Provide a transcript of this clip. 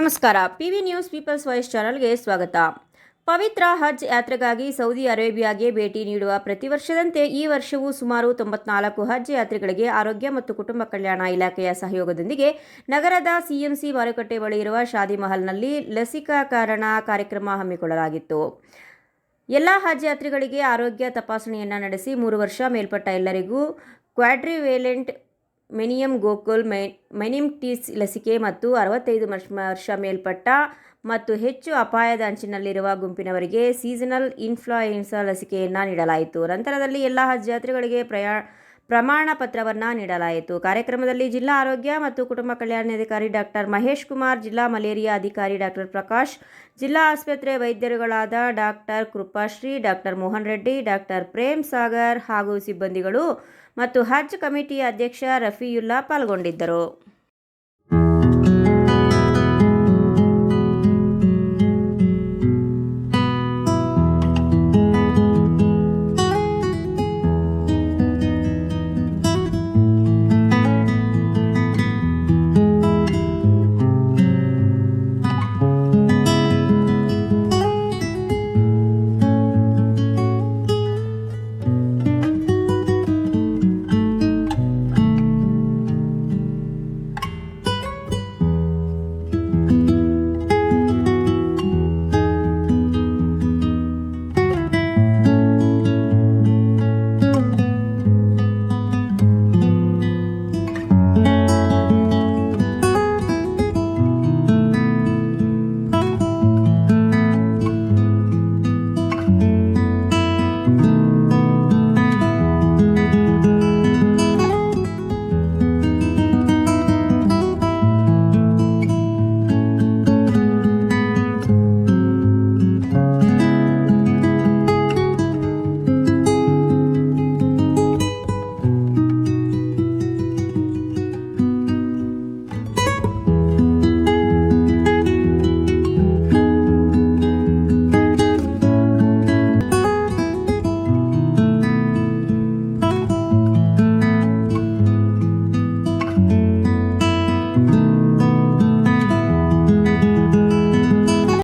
ನಮಸ್ಕಾರ. PV news people's voice ಚಾನಲ್ಗೆ ಸ್ವಾಗತ. ಪವಿತ್ರ ಹಜ್ ಯಾತ್ರೆಗಾಗಿ ಸೌದಿ ಅರೇಬಿಯಾಗೆ ಭೇಟಿ ನೀಡುವ ಪ್ರತಿ ವರ್ಷದಂತೆ ಈ ವರ್ಷವೂ ಸುಮಾರು ತೊಂಬತ್ನಾಲ್ಕು ಹಜ್ ಯಾತ್ರಿಗಳಿಗೆ ಆರೋಗ್ಯ ಮತ್ತು ಕುಟುಂಬ ಕಲ್ಯಾಣ ಇಲಾಖೆಯ ಸಹಯೋಗದೊಂದಿಗೆ ನಗರದ ಸಿಎಂಸಿ ಮಾರುಕಟ್ಟೆ ಬಳಿ ಇರುವ ಶಾದಿ ಮಹಲ್ನಲ್ಲಿ ಲಸಿಕಾಕರಣ ಕಾರ್ಯಕ್ರಮ ಹಮ್ಮಿಕೊಳ್ಳಲಾಗಿತ್ತು. ಎಲ್ಲ ಹಜ್ ಯಾತ್ರಿಗಳಿಗೆ ಆರೋಗ್ಯ ತಪಾಸಣೆಯನ್ನು ನಡೆಸಿ ಮೂರು ವರ್ಷ ಮೇಲ್ಪಟ್ಟ ಎಲ್ಲರಿಗೂ ಕ್ವಾಡ್ರಿವೇಲೆಂಟ್ ಮೆನಿಯಂ ಗೋಕುಲ್, ಮೆ ಮೆನಿಮ್ಟಿಸ್ ಲಸಿಕೆ ಮತ್ತು ಅರವತ್ತೈದು ವರ್ಷ ವರ್ಷ ಮೇಲ್ಪಟ್ಟ ಮತ್ತು ಹೆಚ್ಚು ಅಪಾಯದ ಅಂಚಿನಲ್ಲಿರುವ ಗುಂಪಿನವರಿಗೆ ಸೀಸನಲ್ ಇನ್ಫ್ಲೂಯೆನ್ಸಾ ಲಸಿಕೆಯನ್ನು ನೀಡಲಾಯಿತು. ನಂತರದಲ್ಲಿ ಎಲ್ಲ ಹಜ್ ಯಾತ್ರಿಗಳಿಗೆ ಪ್ರಯಾ ಪ್ರಮಾಣ ಪತ್ರವನ್ನು ನೀಡಲಾಯಿತು. ಕಾರ್ಯಕ್ರಮದಲ್ಲಿ ಜಿಲ್ಲಾ ಆರೋಗ್ಯ ಮತ್ತು ಕುಟುಂಬ ಕಲ್ಯಾಣಾಧಿಕಾರಿ ಡಾಕ್ಟರ್ ಮಹೇಶ್ ಕುಮಾರ್, ಜಿಲ್ಲಾ ಮಲೇರಿಯಾ ಅಧಿಕಾರಿ ಡಾಕ್ಟರ್ ಪ್ರಕಾಶ್, ಜಿಲ್ಲಾ ಆಸ್ಪತ್ರೆ ವೈದ್ಯರುಗಳಾದ doctor Krupashree doctor Mohan Reddy doctor Prem Sagar ಹಾಗೂ ಸಿಬ್ಬಂದಿಗಳು ಮತ್ತು ಹಜ್ ಕಮಿಟಿಯ ಅಧ್ಯಕ್ಷ ರಫಿಯುಲ್ಲಾ ಪಾಲ್ಗೊಂಡಿದ್ದರು.